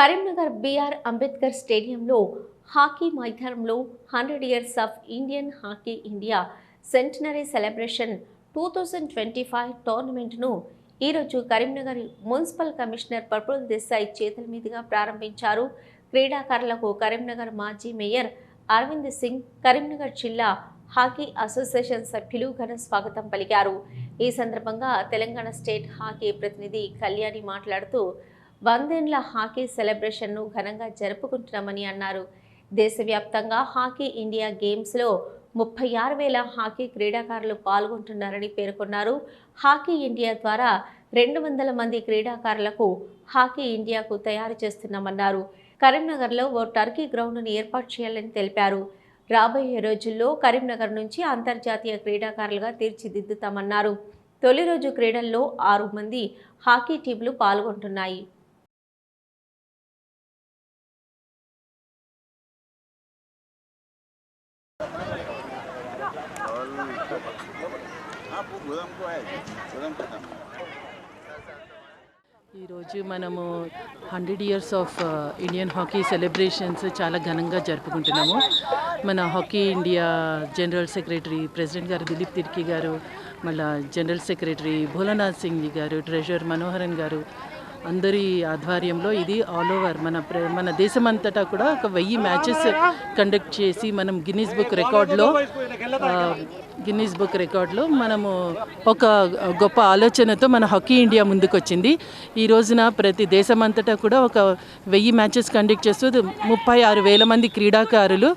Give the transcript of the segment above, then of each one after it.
Karimnagar BR Ambedkar స్టేడియంలో hockey మైదానంలో hundred years of Indian hockey India centenary celebration two thousand twenty five టోర్నమెంట్ను ఈరోజు Karimnagar municipal commissioner purple Desai చేతుల మీదుగా ప్రారంభించారు. క్రీడాకారులకు కరీంనగర్ మాజీ మేయర్ అరవింద్ సింగ్ కరీంనగర్ జిల్లా హాకీ అసోసియేషన్ సభ్యులు ఘన స్వాగతం పలికారు. ఈ సందర్భంగా తెలంగాణ స్టేట్ హాకీ ప్రతినిధి కళ్యాణి మాట్లాడుతూ వందేండ్ల హాకీ సెలబ్రేషన్ను ఘనంగా జరుపుకుంటున్నామని అన్నారు. దేశవ్యాప్తంగా హాకీ ఇండియా గేమ్స్లో ముప్పై ఆరు వేల హాకీ క్రీడాకారులు పాల్గొంటున్నారని పేర్కొన్నారు. హాకీ ఇండియా ద్వారా రెండు వందల మంది క్రీడాకారులకు హాకీ ఇండియాకు తయారు చేస్తున్నామన్నారు. కరీంనగర్లో ఓ టర్కీ గ్రౌండ్ను ఏర్పాటు చేయాలని తెలిపారు. రాబోయే రోజుల్లో కరీంనగర్ నుంచి అంతర్జాతీయ క్రీడాకారులుగా తీర్చిదిద్దుతామన్నారు. తొలి రోజు క్రీడల్లో ఆరు మంది హాకీ టీంలు పాల్గొంటున్నాయి. ఈరోజు మనము hundred years of Indian hockey celebrations చాలా ఘనంగా జరుపుకుంటున్నాము. మన hockey India general secretary president గారు దిలీప్ తిర్కి గారు మళ్ళా జనరల్ సెక్రటరీ భోలానాథ్ సింగ్ గారు ట్రెజరర్ మనోహరన్ గారు అందరి ఆధ్వర్యంలో ఇది ఆల్ ఓవర్ మన ప్ర మన దేశమంతటా కూడా ఒక వెయ్యి మ్యాచెస్ కండక్ట్ చేసి మనం గిన్నీస్ బుక్ రికార్డ్లో గిన్నీస్ బుక్ రికార్డులో మనము ఒక గొప్ప ఆలోచనతో మన హాకీ ఇండియా ముందుకొచ్చింది. ఈ రోజున ప్రతి దేశమంతటా కూడా ఒక వెయ్యి మ్యాచెస్ కండక్ట్ చేస్తూ ముప్పై ఆరు వేల మంది క్రీడాకారులు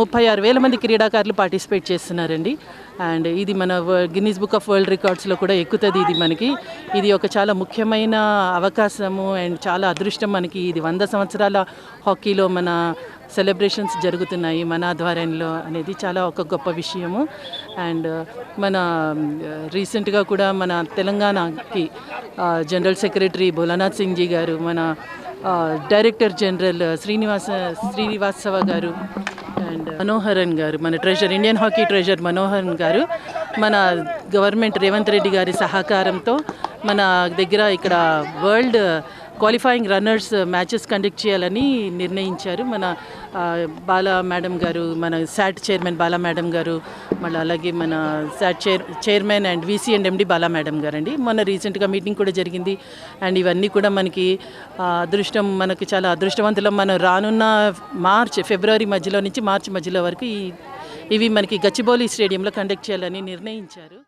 ముప్పై ఆరు వేల మంది క్రీడాకారులు పార్టిసిపేట్ చేస్తున్నారండి. అండ్ ఇది మన గిన్నీస్ బుక్ ఆఫ్ వరల్డ్ రికార్డ్స్లో కూడా ఎక్కుతుంది ఇది మనకి. ఇది ఒక చాలా ముఖ్యమైన అవకాశము అండ్ చాలా అదృష్టం మనకి. ఇది వంద సంవత్సరాల హాకీలో మన సెలబ్రేషన్స్ జరుగుతున్నాయి మన ఆధ్వర్యంలో అనేది చాలా ఒక గొప్ప విషయము. అండ్ మన రీసెంట్గా కూడా మన తెలంగాణకి జనరల్ సెక్రటరీ భోలానాథ్ సింగ్ జీ గారు మన డైరెక్టర్ జనరల్ శ్రీనివాస శ్రీనివాసవ గారు మనోహరన్ గారు మన treasurer Indian hockey treasurer Manoharan garu మన గవర్నమెంట్ రేవంత్ రెడ్డి గారి సహకారంతో మన దగ్గర ఇక్కడ world qualifying runners uh, matches conduct చేయాలని నిర్ణయించారు. మన uh, బాలా మేడం గారు మన శాట్ చైర్మన్ బాలా మేడం గారు మళ్ళీ అలాగే మన SAT chair chairman and VC and MD Bala madam గారు అండి మొన్న రీసెంట్గా మీటింగ్ కూడా జరిగింది. అండ్ ఇవన్నీ కూడా మనకి అదృష్టం మనకి చాలా అదృష్టవంతులం. మనం రానున్న మార్చ్ ఫిబ్రవరి మధ్యలో నుంచి మార్చి మధ్యలో వరకు ఇవి మనకి గచ్చిబౌలి స్టేడియంలో కండక్ట్ చేయాలని నిర్ణయించారు.